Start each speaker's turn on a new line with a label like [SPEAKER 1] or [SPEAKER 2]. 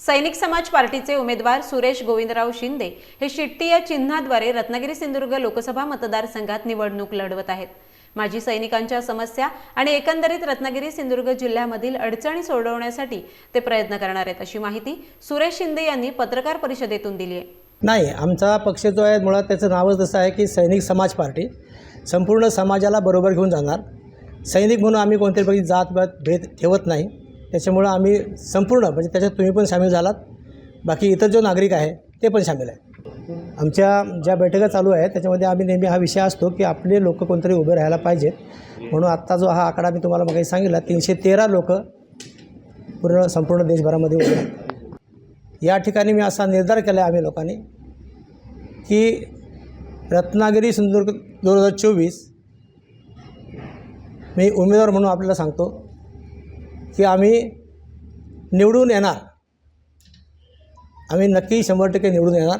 [SPEAKER 1] सैनिक समाज पार्टीचे उमेदवार सुरेश गोविंदराव शिंदे हे शिट्टी या चिन्हाद्वारे रत्नागिरी सिंधुदुर्ग लोकसभा मतदारसंघात निवडणूक लढवत आहेत. माजी सैनिकांच्या समस्या आणि एकंदरीत रत्नागिरी सिंधुदुर्ग जिल्ह्यामधील अडचणी सोडवण्यासाठी ते प्रयत्न करणार आहेत अशी माहिती सुरेश शिंदे यांनी पत्रकार परिषदेतून दिली आहे.
[SPEAKER 2] नाही आमचा पक्ष जो आहे मुळात त्याचं नावच तसं आहे की सैनिक समाज पार्टी. संपूर्ण समाजाला बरोबर घेऊन जाणार. सैनिक म्हणून आम्ही कोणत्याही प्रकारची जातपात भेद ठेवत नाही. त्याच्यामुळं आम्ही संपूर्ण म्हणजे त्याच्यात तुम्ही पण सामील झालात. बाकी इतर जो नागरिक आहे ते पण सामील आहे. आमच्या ज्या बैठका चालू आहेत त्याच्यामध्ये आम्ही नेहमी हा विषय असतो की आपले लोक कोणतरी उभे राहायला पाहिजेत. म्हणून आत्ता जो हा आकडा मी तुम्हाला मग सांगितला तीनशे तेरा लोक पूर्ण संपूर्ण देशभरामध्ये उभे आहेत. या ठिकाणी मी असा निर्धार केला आहे आम्ही लोकांनी की रत्नागिरी सिंधुदुर्ग दोन हजार चोवीस मी उमेदवार म्हणून आपल्याला सांगतो की आम्ही निवडून येणार. आम्ही नक्की शंभर टक्के निवडून येणार.